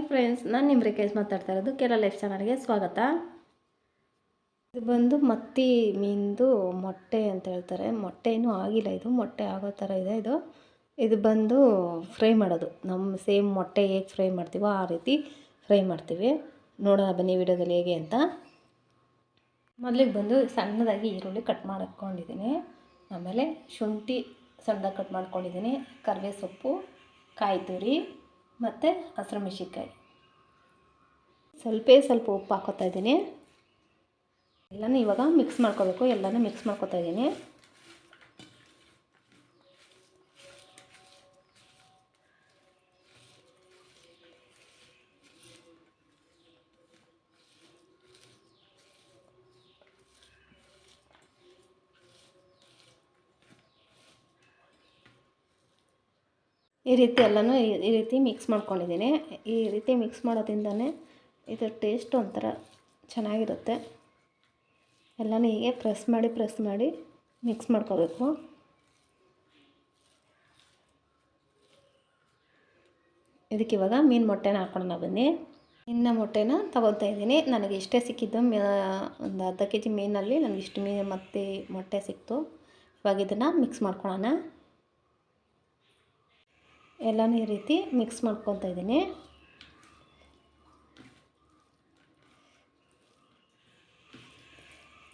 Hi friends, ನಾನು ನಿಮ್ಮ ರಿಕೇಶ್ ಮಾತಾಡ್ತಾ ಇರೋದು ಕೆಲ ಲೈಫ್ ಚಾನಲ್ಗೆ ಸ್ವಾಗತ. ಇದು ಬಂದು ಮತ್ತಿ ಮೀನ್ದು ಮೊಟ್ಟೆ ಅಂತ ಹೇಳ್ತಾರೆ. ಮೊಟ್ಟೆ ಆಗಿಲ್ಲ ಇದು. ಮೊಟ್ಟೆ ಆಗೋ ಥರ ಇದೆ ಇದು. ಇದು ಬಂದು ಫ್ರೈ ಮಾಡೋದು. ನಮ್ಮ ಸೇಮ್ ಮೊಟ್ಟೆ ಹೇಗೆ ಫ್ರೈ ಮಾಡ್ತೀವೋ ಆ ರೀತಿ ಫ್ರೈ ಮಾಡ್ತೀವಿ. ನೋಡೋಣ ಬನ್ನಿ ವಿಡಿಯೋದಲ್ಲಿ ಹೇಗೆ ಅಂತ. ಮೊದಲಿಗೆ ಬಂದು ಸಣ್ಣದಾಗಿ ಈರುಳ್ಳಿ ಕಟ್ ಮಾಡ್ಕೊಂಡಿದ್ದೀನಿ. ಆಮೇಲೆ ಶುಂಠಿ ಸಣ್ಣದಾಗಿ ಕಟ್ ಮಾಡ್ಕೊಂಡಿದ್ದೀನಿ. ಕರಿವೆ ಸೊಪ್ಪು ಕಾಯಿ ತುರಿ ಮತ್ತು ಹಸಿರು ಮೆಣಸಿನ್ಕಾಯಿ ಸ್ವಲ್ಪೇ ಸ್ವಲ್ಪ ಉಪ್ಪು ಹಾಕೋತಾ ಇದ್ದೀನಿ. ಎಲ್ಲನೂ ಇವಾಗ ಮಿಕ್ಸ್ ಮಾಡ್ಕೋಬೇಕು, ಎಲ್ಲನೂ ಮಿಕ್ಸ್ ಮಾಡ್ಕೋತಾ ಇದ್ದೀನಿ. ಈ ರೀತಿ ಎಲ್ಲನೂ ಈ- ರೀತಿ ಮಿಕ್ಸ್ ಮಾಡ್ಕೊಂಡಿದ್ದೀನಿ. ಈ ರೀತಿ ಮಿಕ್ಸ್ ಮಾಡೋದ್ರಿಂದನೇ ಇದು ಟೇಸ್ಟ್ ಒಂಥರ ಚೆನ್ನಾಗಿರುತ್ತೆ. ಎಲ್ಲನೂ ಹೀಗೆ ಪ್ರೆಸ್ ಮಾಡಿ ಪ್ರೆಸ್ ಮಾಡಿ ಮಿಕ್ಸ್ ಮಾಡ್ಕೋಬೇಕು. ಇದಕ್ಕೆ ಇವಾಗ ಮೀನು ಮೊಟ್ಟೆನ ಹಾಕ್ಕೊಂಡು ಬನ್ನಿ. ಇನ್ನ ಮೊಟ್ಟೆನ ತಗೊಳ್ತಾ ಇದ್ದೀನಿ. ನನಗೆ ಇಷ್ಟೇ ಸಿಕ್ಕಿದ್ದು ಮೀ ಒಂದು ಅರ್ಧ ಕೆ ಜಿ ಮೀನಲ್ಲಿ ನನಗೆ ಇಷ್ಟು ಮೀನು ಮತ್ತು ಮೊಟ್ಟೆ ಸಿಕ್ತು. ಇವಾಗ ಇದನ್ನು ಮಿಕ್ಸ್ ಮಾಡ್ಕೊಳ್ಳೋಣ ಎಲ್ಲನೂ ಈ ರೀತಿ ಮಿಕ್ಸ್ ಮಾಡ್ಕೊತಾ ಇದ್ದೀನಿ.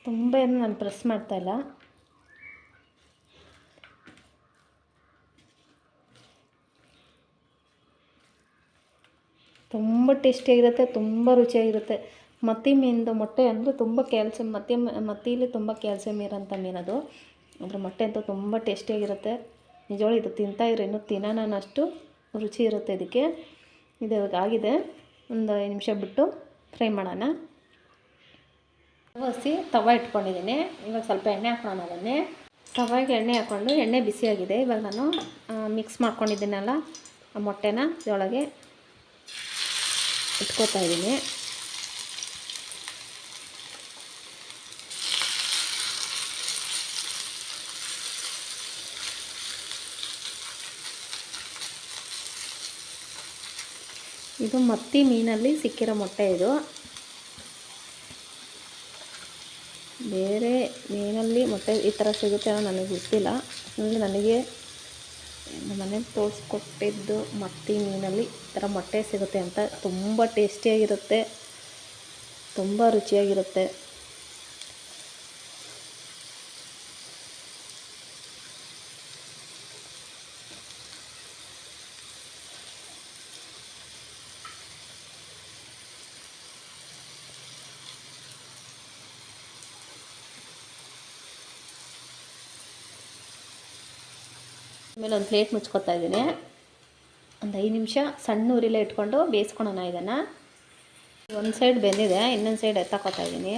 ತುಂಬ ಏನು ನಾನು ಪ್ರೆಸ್ ಮಾಡ್ತಾಯಿಲ್ಲ ತುಂಬ ಟೇಸ್ಟಿಯಾಗಿರುತ್ತೆ ತುಂಬ ರುಚಿಯಾಗಿರುತ್ತೆ. ಮತ್ತಿ ಮೀನಿಂದು ಮೊಟ್ಟೆ ಅಂದರೆ ತುಂಬ ಕ್ಯಾಲ್ಸಿಯಮ್ ಮತ್ತಿ ಮತ್ತಿಲಿ ತುಂಬ ಕ್ಯಾಲ್ಸಿಯಂ ಇರೋಂಥ ಮೀನದು. ಅದ್ರ ಮೊಟ್ಟೆ ಅಂತೂ ತುಂಬ ಟೇಸ್ಟಿಯಾಗಿರುತ್ತೆ ನಿಜವಾಗ್ಲೂ ಇದು ತಿಂತಾಯಿದ್ರೆ ಇನ್ನೂ ತಿನ್ನೋಣ ಅನ್ನೋಷ್ಟು ರುಚಿ ಇರುತ್ತೆ ಇದಕ್ಕೆ. ಇದು ಆಗಿದೆ. ಒಂದು ಐದು ನಿಮಿಷ ಬಿಟ್ಟು ಫ್ರೈ ಮಾಡೋಣ. ಹಸಿ ತವ ಇಟ್ಕೊಂಡಿದ್ದೀನಿ. ಇವಾಗ ಸ್ವಲ್ಪ ಎಣ್ಣೆ ಹಾಕೋಣ ಅದನ್ನೇ. ತವಾಗೆ ಎಣ್ಣೆ ಹಾಕ್ಕೊಂಡು ಎಣ್ಣೆ ಬಿಸಿಯಾಗಿದೆ. ಇವಾಗ ನಾನು ಮಿಕ್ಸ್ ಮಾಡ್ಕೊಂಡಿದ್ದೀನಲ್ಲ, ಆ ಮೊಟ್ಟೆನ ಇದರೊಳಗೆ ಇಟ್ಕೋತಾ ಇದ್ದೀನಿ. ಇದು ಮತ್ತಿ ಮೀನಲ್ಲಿ ಸಿಕ್ಕಿರೋ ಮೊಟ್ಟೆ ಇದು. ಬೇರೆ ಮೀನಲ್ಲಿ ಮೊಟ್ಟೆ ಈ ಥರ ಸಿಗುತ್ತೆ ಅನ್ನೋ ನನಗೆ ಗೊತ್ತಿಲ್ಲ. ಅಂದರೆ ನನಗೆ ಮನೆ ಮನೆಗೆ ತೋರಿಸ್ಕೊಟ್ಟಿದ್ದು ಮತ್ತಿ ಮೀನಲ್ಲಿ ಈ ಥರ ಮೊಟ್ಟೆ ಸಿಗುತ್ತೆ ಅಂತ ತುಂಬ ಟೇಸ್ಟಿಯಾಗಿರುತ್ತೆ. ತುಂಬ ರುಚಿಯಾಗಿರುತ್ತೆ. ಆಮೇಲೆ ಒಂದು ಪ್ಲೇಟ್ ಮುಚ್ಕೊತಾ ಇದ್ದೀನಿ. ಒಂದು ಐದು ನಿಮಿಷ ಸಣ್ಣ ಉರಿಲೇ ಇಟ್ಕೊಂಡು ಬೇಯಿಸ್ಕೊಳೋಣ ಇದನ್ನು. ಒಂದು ಸೈಡ್ ಬೆಂದಿದೆ, ಇನ್ನೊಂದು ಸೈಡ್ ಎತ್ತಾಕೋತಾ ಇದ್ದೀನಿ.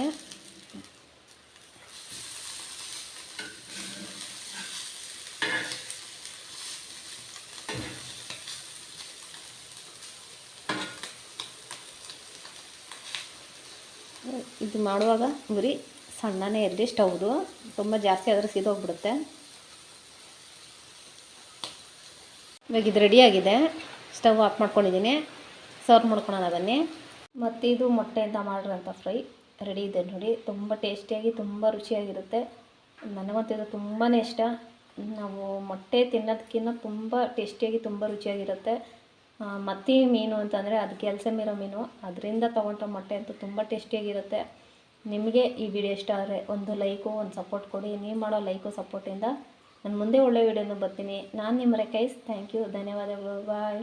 ಇದು ಮಾಡುವಾಗ ಉರಿ ಸಣ್ಣನೇ ಇರಲಿ ಸ್ಟವ್ದು. ತುಂಬ ಜಾಸ್ತಿ ಆದರೆ ಸೀದೋಗ್ಬಿಡುತ್ತೆ. ಇವಾಗ ಇದು ರೆಡಿಯಾಗಿದೆ ಸ್ಟವ್ ಆಫ್ ಮಾಡ್ಕೊಂಡಿದ್ದೀನಿ. ಸರ್ವ್ ಮಾಡ್ಕೊಳೋಣ ಬನ್ನಿ. ಮತ್ತು ಇದು ಮೊಟ್ಟೆಯಿಂದ ಮಾಡಿರೋಂಥ ಫ್ರೈ ರೆಡಿ ಇದೆ ನೋಡಿ. ತುಂಬ ಟೇಸ್ಟಿಯಾಗಿ ತುಂಬ ರುಚಿಯಾಗಿರುತ್ತೆ. ನನಗಂತೂ ಇದು ತುಂಬಾ ಇಷ್ಟ. ನಾವು ಮೊಟ್ಟೆ ತಿನ್ನೋದಕ್ಕಿಂತ ತುಂಬ ಟೇಸ್ಟಿಯಾಗಿ ತುಂಬ ರುಚಿಯಾಗಿರುತ್ತೆ. ಮತ್ತಿ ಮೀನು ಅಂತಂದರೆ ಅದು ಕೆಲಸ ಮೀರೋ ಮೀನು. ಅದರಿಂದ ತೊಗೊಂಡ್ರೆ ಮೊಟ್ಟೆ ಅಂತೂ ತುಂಬ ಟೇಸ್ಟಿಯಾಗಿರುತ್ತೆ ನಿಮಗೆ ಈ ವಿಡಿಯೋ ಇಷ್ಟ ಆದರೆ ಒಂದು ಲೈಕು ಒಂದು ಸಪೋರ್ಟ್ ಕೊಡಿ. ನೀವು ಮಾಡೋ ಲೈಕು ಸಪೋರ್ಟಿಂದ ನಾನು ಮುಂದೆ ಒಳ್ಳೆ ವಿಡಿಯೋನು ಬರ್ತೀನಿ ನಾನು ನಿಮ್ಮ ರೆಕೈಸ್ ಥ್ಯಾಂಕ್ ಯು ಧನ್ಯವಾದಗಳು ಬಾಯ್